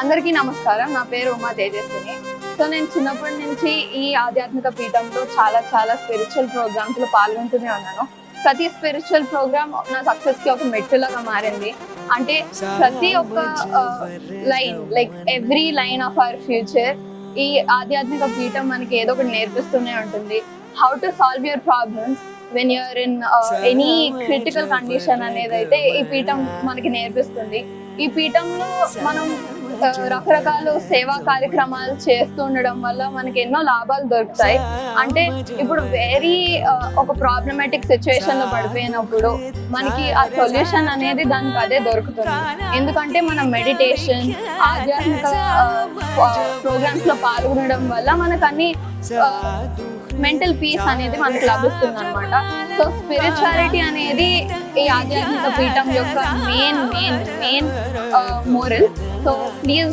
అందరికీ నమస్కారం. నా పేరు ఉమా తేజస్విని. సో నేను చిన్నప్పటి నుంచి ఈ ఆధ్యాత్మిక పీఠంలో చాలా చాలా స్పిరిచువల్ ప్రోగ్రామ్స్లో పాల్గొంటూనే ఉన్నాను. ప్రతి స్పిరిచువల్ ప్రోగ్రామ్ నా సక్సెస్కి ఒక మెట్టులాగా మారింది. అంటే ప్రతి ఒక్క line like every line of our future ఈ ఆధ్యాత్మిక పీఠం మనకి ఏదో ఒకటి నేర్పిస్తూనే ఉంటుంది. How to solve your problems when you're in any critical condition అనేది అయితే ఈ పీఠం మనకి నేర్పిస్తుంది. ఈ పీఠంలో మనం రకరకాల సేవా కార్యక్రమాలు చేస్తూ ఉండడం వల్ల మనకి ఎన్నో లాభాలు దొరుకుతాయి. అంటే ఇప్పుడు వెరీ ఒక ప్రాబ్లమాటిక్ సిచ్యువేషన్లో పడిపోయినప్పుడు మనకి ఆ సొల్యూషన్ అనేది దానికి అదే దొరుకుతుంది. ఎందుకంటే మనం మెడిటేషన్ ఆధ్యాత్మిక ప్రోగ్రామ్స్లో పాల్గొనడం వల్ల మనకు అన్ని మెంటల్ పీస్ అనేది మనకు లభిస్తుంది అనమాట సో స్పిరిచువాలిటీ అనేది ఆధ్యాత్మిక పీఠం యొక్క main main main moral so please